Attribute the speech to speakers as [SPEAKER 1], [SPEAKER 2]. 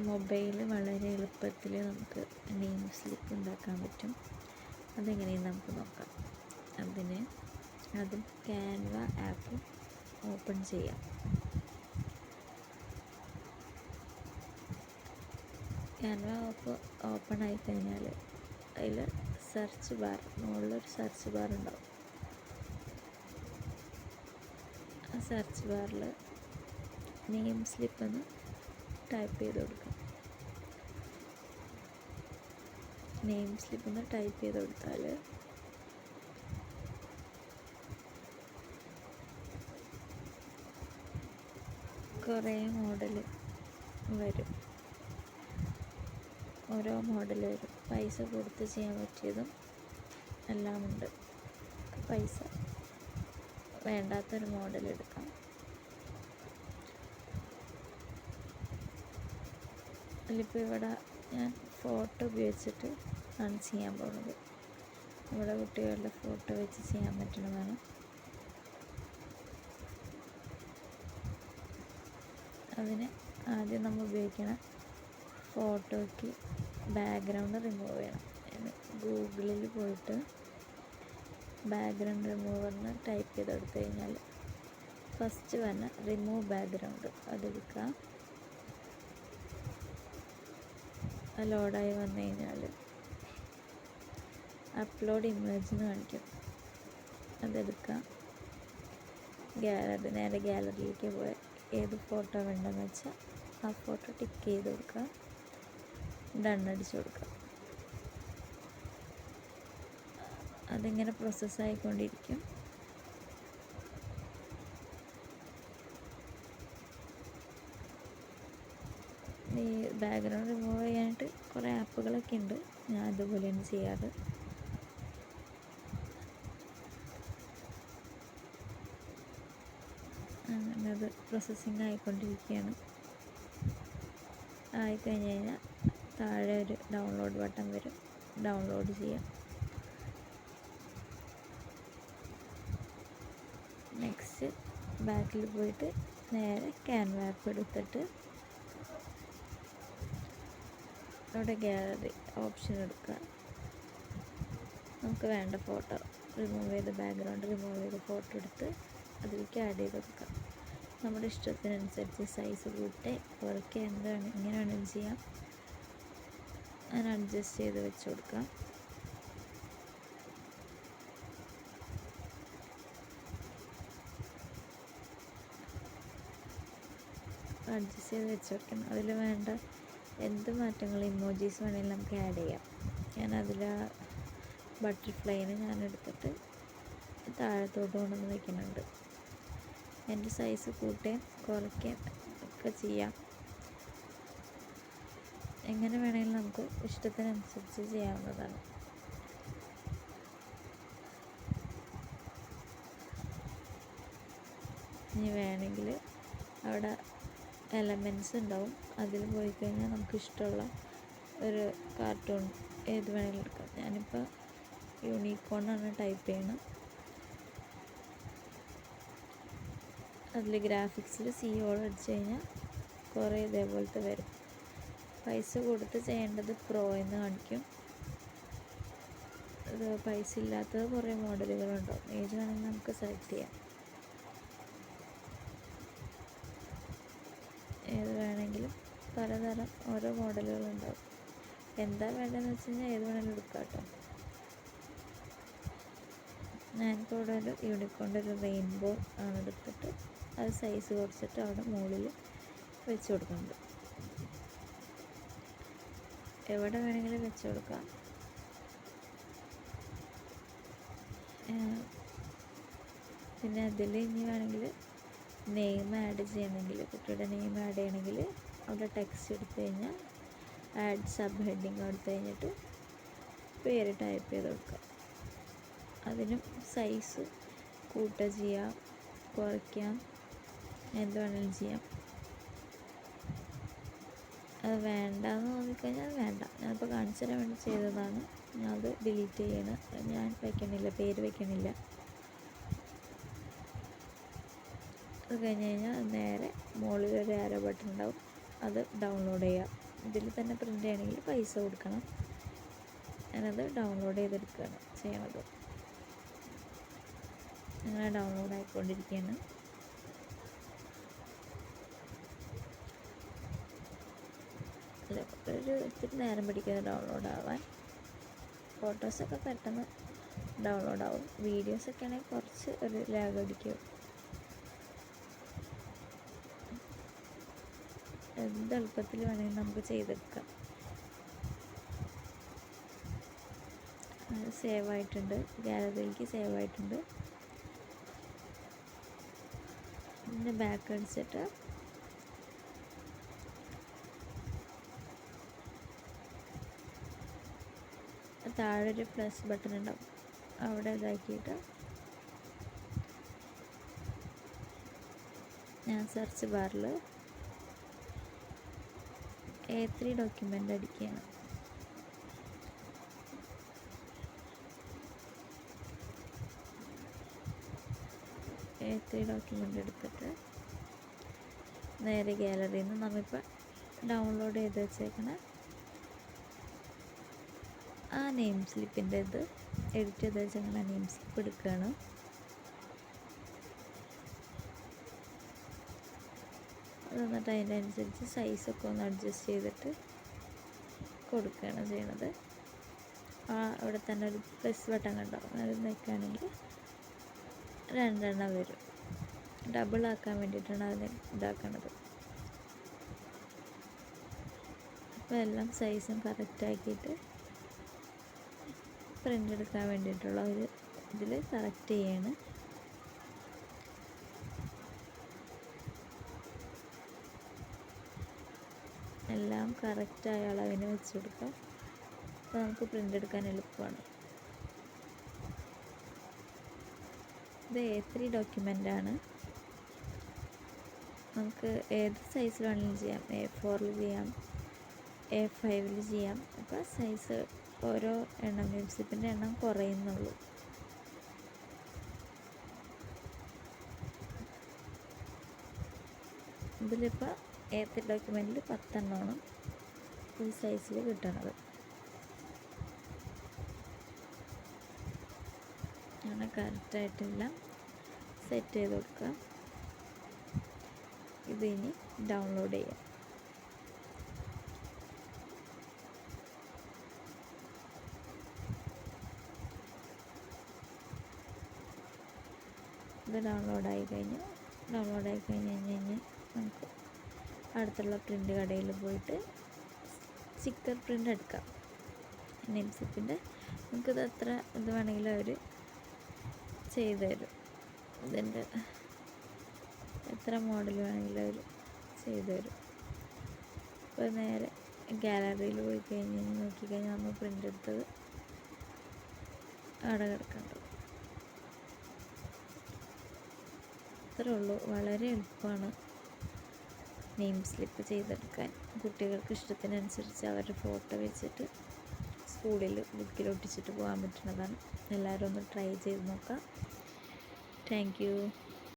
[SPEAKER 1] Mobile വളരെ എളുപ്പത്തിൽ നമുക്ക് നെയിം സ്ലിപ്പ് ഉണ്ടാക്കാൻ പറ്റും. അതെങ്ങനെയെന്ന് നമുക്ക് നോക്കാം. അതിന് ആദ്യം ക്യാൻവ ആപ്പ് ഓപ്പൺ ചെയ്യാം. ക്യാൻവ ആപ്പ് ഓപ്പൺ ആയി കഴിഞ്ഞാൽ അതിൽ സെർച്ച് ബാർ മുകളിലൊരു സെർച്ച് ബാർ ഉണ്ടാവും. ആ സെർച്ച് ബാറിൽ നെയിം സ്ലിപ്പ് എന്ന് ടൈപ്പ് ചെയ്ത് കൊടുക്കാം. നെയിം സ്ലിപ്പ് ഒന്ന് ടൈപ്പ് ചെയ്ത് കൊടുത്താൽ കുറേ മോഡൽ വരും. ഓരോ മോഡൽ വരും. പൈസ കൊടുത്ത് ചെയ്യാൻ പറ്റിയതും എല്ലാമുണ്ട്. പൈസ വേണ്ടാത്തൊരു മോഡൽ എടുക്കാം. അതിലിപ്പോൾ ഇവിടെ ഞാൻ ഫോട്ടോ ഉപയോഗിച്ചിട്ട് ആണ് ചെയ്യാൻ പോകുന്നത്. നമ്മുടെ കുട്ടികളുടെ ഫോട്ടോ വെച്ച് ചെയ്യാൻ പറ്റണതാണ് അതിന് ആദ്യം നമ്മൾ ഉപയോഗിക്കണ ഫോട്ടോയ്ക്ക് ബാക്ക്ഗ്രൗണ്ട് റിമൂവ് ചെയ്യണം. ഗൂഗിളിൽ പോയിട്ട് ബാക്ക്ഗ്രൗണ്ട് റിമൂവറിന് ടൈപ്പ് ചെയ്ത് കൊടുത്തു കഴിഞ്ഞാൽ ഫസ്റ്റ് വന്ന റിമൂവ് ബാക്ക്ഗ്രൗണ്ട് അതെടുക്കുക ലോഡായി വന്നു കഴിഞ്ഞാൽ അപ്ലോഡ് ഇമേജ് എന്ന് കാണിക്കും. അതെടുക്കാം ഗാലറി നേരെ ഗാലറിയിലേക്ക് പോയി ഏത് ഫോട്ടോ വേണ്ടെന്ന് വെച്ചാൽ ആ ഫോട്ടോ ടിക്ക് ചെയ്ത് കൊടുക്കുക ഡൺ അടിച്ച് കൊടുക്കുക അതിങ്ങനെ പ്രോസസ്സായിക്കൊണ്ടിരിക്കും ഈ ബാക്ക്ഗ്രൗണ്ട് റിമൂവ് ചെയ്യാനായിട്ട് കുറേ ആപ്പുകളൊക്കെ ഉണ്ട്. ഞാൻ അതുപോലെയാണ് ചെയ്യാറ്. അങ്ങനെ അത് പ്രോസസ്സിങ് ആയിക്കൊണ്ടിരിക്കുകയാണ്. ആയിക്കഴിഞ്ഞ് കഴിഞ്ഞാൽ താഴെ ഒരു ഡൗൺലോഡ് ബട്ടൺ വരും. ഡൗൺലോഡ് ചെയ്യാം. നെക്സ്റ്റ് ബാക്കിൽ പോയിട്ട് നേരെ ക്യാൻവ ആപ്പ് എടുത്തിട്ട് അവിടെ ഗാലറി ഓപ്ഷൻ എടുക്കുക. നമുക്ക് വേണ്ട ഫോട്ടോ റിമൂവ് ചെയ്ത് ബാക്ക്ഗ്രൗണ്ട് റിമൂവ് ചെയ്ത് ഫോട്ടോ എടുത്ത് അതിലേക്ക് ആഡ് ചെയ്ത് കൊടുക്കാം നമ്മുടെ ഇഷ്ടത്തിനനുസരിച്ച് സൈസ് കൂട്ടി കുറയ്ക്കുക എന്താണ് ഇങ്ങനെ വേണമെങ്കിലും ചെയ്യാം. അങ്ങനെ അഡ്ജസ്റ്റ് ചെയ്ത് വെച്ച് കൊടുക്കാം. അഡ്ജസ്റ്റ് ചെയ്ത് വെച്ച് കൊടുക്കണം അതിൽ വേണ്ട എന്ത് മാറ്റങ്ങൾ ഇമോജീസ് വേണമെങ്കിലും നമുക്ക് ആഡ് ചെയ്യാം. ഞാൻ അതിൽ ബട്ടർഫ്ലൈനെ ഞാൻ എടുത്തിട്ട് താഴത്തോട്ട് കൊണ്ടുവന്ന് വയ്ക്കുന്നുണ്ട് എന്റെ സൈസ് കൂട്ടുകയും കുറയ്ക്കുകയും ഒക്കെ ചെയ്യാം. എങ്ങനെ വേണമെങ്കിലും നമുക്ക് ഇഷ്ടത്തിനനുസരിച്ച് ചെയ്യാവുന്നതാണ്. ഇനി വേണമെങ്കിൽ അവിടെ എലമെന്റ്സ് ഉണ്ടാവും. അതിൽ പോയി കഴിഞ്ഞാൽ നമുക്ക് ഇഷ്ടമുള്ള ഒരു കാർട്ടൂൺ ഏത് വേണമെങ്കിലും എടുക്കാം. ഞാനിപ്പോൾ യൂണിക്കോണാണ് ടൈപ്പ് ചെയ്യണം അതിൽ ഗ്രാഫിക്സിൽ സി ഓൾ അടിച്ചു കഴിഞ്ഞാൽ കുറേ ഇതേപോലത്തെ വരും. പൈസ കൊടുത്ത് ചെയ്യേണ്ടത് പ്രോ എന്ന് കാണിക്കും. പൈസ ഇല്ലാത്തത് കുറേ മോഡലുകളുണ്ടാവും ഏത് വേണമെങ്കിലും നമുക്ക് സെലക്ട് ചെയ്യാം. ഏത് വേണമെങ്കിലും പലതരം ഓരോ മോഡലുകളുണ്ടാവും. എന്താ വേണ്ടതെന്ന് വെച്ച് കഴിഞ്ഞാൽ ഏത് വേണമെങ്കിലും എടുക്കാം കേട്ടോ. ഞാനിപ്പോൾ ഇവിടെ ഒരു യൂണിക്കോണിന്റെ ഒരു റെയിൻബോ ആണ് എടുത്തിട്ട് അത് സൈസ് കുറച്ചിട്ട് അവിടെ മുകളിൽ വെച്ച് കൊടുക്കുന്നുണ്ട്. എവിടെ വേണമെങ്കിലും വെച്ച് കൊടുക്കാം. പിന്നെ അതിൽ ഇനി വേണമെങ്കിൽ നെയിം ആഡ് ചെയ്യണമെങ്കിൽ കുട്ടിയുടെ നെയിം ആഡ് ചെയ്യണമെങ്കിൽ അവിടെ ടെക്സ്റ്റ് എടുത്തു കഴിഞ്ഞാൽ ആഡ് സബ് ഹെഡിങ് എടുത്തു കഴിഞ്ഞിട്ട് പേര് ടൈപ്പ് ചെയ്ത് കൊടുക്കുക. അതിനും സൈസ് കൂട്ടുക ചെയ്യാം കുറയ്ക്കാം എന്ത് വേണമെങ്കിലും ചെയ്യാം. അത് വേണ്ടാന്ന് തോന്നിക്കഴിഞ്ഞാൽ വേണ്ട. ഞാനിപ്പോൾ കാണിച്ചു തരാൻ വേണ്ടി ചെയ്തതാണ്. ഞാൻ അത് ഡിലീറ്റ് ചെയ്യണം. ഞാൻ വയ്ക്കണില്ല പേര് വെക്കണില്ല അത് കഴിഞ്ഞ് കഴിഞ്ഞാൽ നേരെ മുകളിൽ ഒരു ആരോ ബട്ടൺ ഉണ്ടാവും. അത് ഡൗൺലോഡ് ചെയ്യാം. ഇതിൽ തന്നെ പ്രിന്റ് ചെയ്യണമെങ്കിൽ പൈസ കൊടുക്കണം. ഞാനത് ഡൗൺലോഡ് ചെയ്തെടുക്കുകയാണ് ചെയ്യണത്. അങ്ങനെ ഡൗൺലോഡ് ആയിക്കൊണ്ടിരിക്കുകയാണ്. ഒരു ഇത്തിരി നേരം പിടിക്കുന്നത് ഡൗൺലോഡ് ആവാൻ. ഫോട്ടോസൊക്കെ പെട്ടെന്ന് ഡൗൺലോഡ് ആവും. വീഡിയോസൊക്കെ ആണെങ്കിൽ കുറച്ച് ഒരു ലാഗ് അടിക്കും. എന്ത് എളുപ്പത്തിൽ വേണമെങ്കിലും നമുക്ക് ചെയ്തെടുക്കാം. സേവ് ആയിട്ടുണ്ട്. ഗാലറിയിലേക്ക് സേവ് ആയിട്ടുണ്ട്. പിന്നെ ബാക്ക് അടിച്ചിട്ട് താഴെ ഒരു പ്ലസ് ബട്ടൺ ഉണ്ടാവും. അവിടെ ഇതാക്കിയിട്ട് ഞാൻ സെർച്ച് ബാറിൽ എ ത്രീ ഡോക്യുമെന്റ് അടിക്കുകയാണ് എ ത്രീ ഡോക്യുമെന്റ് എടുത്തിട്ട് നേരെ ഗാലറിയിൽ നിന്ന് നമ്മളിപ്പോൾ ഡൗൺലോഡ് ചെയ്ത് വെച്ചേക്കണ ആ നെയിം സ്ലിപ്പിന്റെ ഇത് എഡിറ്റ് ചെയ്ത് വെച്ചേക്കണ നെയിം സ്ലിപ്പ് എടുക്കുകയാണ് എന്നിട്ട് അതിന്റെ അനുസരിച്ച് സൈസൊക്കെ ഒന്ന് അഡ്ജസ്റ്റ് ചെയ്തിട്ട് കൊടുക്കുകയാണ് ചെയ്യണത് ആ അവിടെ തന്നെ ഒരു പ്ലസ് ബട്ടൺ കണ്ടോ? അത് നിൽക്കുകയാണെങ്കിൽ രണ്ടെണ്ണം വരും. ഡബിൾ ആക്കാൻ വേണ്ടിയിട്ടാണ് അതിനെ ഇതാക്കണത്. അപ്പോൾ എല്ലാം സൈസും കറക്റ്റാക്കിയിട്ട് പ്രിന്റ് എടുക്കാൻ വേണ്ടിയിട്ടുള്ള ഒരു ഇതിൽ കറക്റ്റ് ചെയ്യാണ്. എല്ലാം കറക്റ്റായ അളവിന് വെച്ച് കൊടുക്കാം. അപ്പോൾ നമുക്ക് പ്രിന്റ് എടുക്കാൻ എളുപ്പമാണ്. ഇത് എ ത്രീ ആണ്. നമുക്ക് ഏത് സൈസിൽ വേണമെങ്കിലും ചെയ്യാം. എ ഫോറിൽ ചെയ്യാം. എ ഫൈവിൽ ചെയ്യാം. അപ്പോൾ സൈസ് ഓരോ എണ്ണം മ്യൂസിപ്പിന്റെ എണ്ണം കുറയുന്നുള്ളൂ. ഇതിലിപ്പോൾ എ ഡോക്യുമെന്റിൽ പത്തെണ്ണമാണ് ഈ സൈസിൽ കിട്ടണത്. അങ്ങനെ കറക്റ്റായിട്ടെല്ലാം സെറ്റ് ചെയ്ത് കൊടുക്കുക ഇത് ഇനി ഡൗൺലോഡ് ചെയ്യാം. ഇത് ഡൗൺലോഡായി കഴിഞ്ഞു. ഡൗൺലോഡായി കഴിഞ്ഞ് കഴിഞ്ഞ് കഴിഞ്ഞ് നമുക്ക് അടുത്തുള്ള പ്രിന്റ് കടയിൽ പോയിട്ട് സ്റ്റിക്കർ പ്രിന്റ് എടുക്കാം. നെയിം സിപ്പിന്റെ നമുക്കിത് എത്ര ഇത് വേണമെങ്കിലും അവർ ചെയ്തു തരും. ഇതിന്റെ എത്ര മോഡൽ വേണമെങ്കിലും അവർ ചെയ്തു തരും. ഇപ്പോൾ നേരെ ഗാലറിയിൽ പോയി കഴിഞ്ഞ് നോക്കിക്കഴിഞ്ഞാൽ നമ്മൾ പ്രിന്റ് എടുത്തത് അവിടെ കിടക്കേണ്ടത് അത്രേ ഉള്ളൂ. വളരെ എളുപ്പമാണ്. നെയിം സ്ലിപ്പ് ചെയ്തെടുക്കാൻ. കുട്ടികൾക്ക് ഇഷ്ടത്തിനനുസരിച്ച് അവരുടെ ഫോട്ടോ വെച്ചിട്ട് സ്കൂളിൽ ബുക്കിൽ ഒട്ടിച്ചിട്ട് പോകാൻ പറ്റുന്നതാണ്. എല്ലാവരും ഒന്ന് ട്രൈ ചെയ്ത് നോക്കാം. താങ്ക്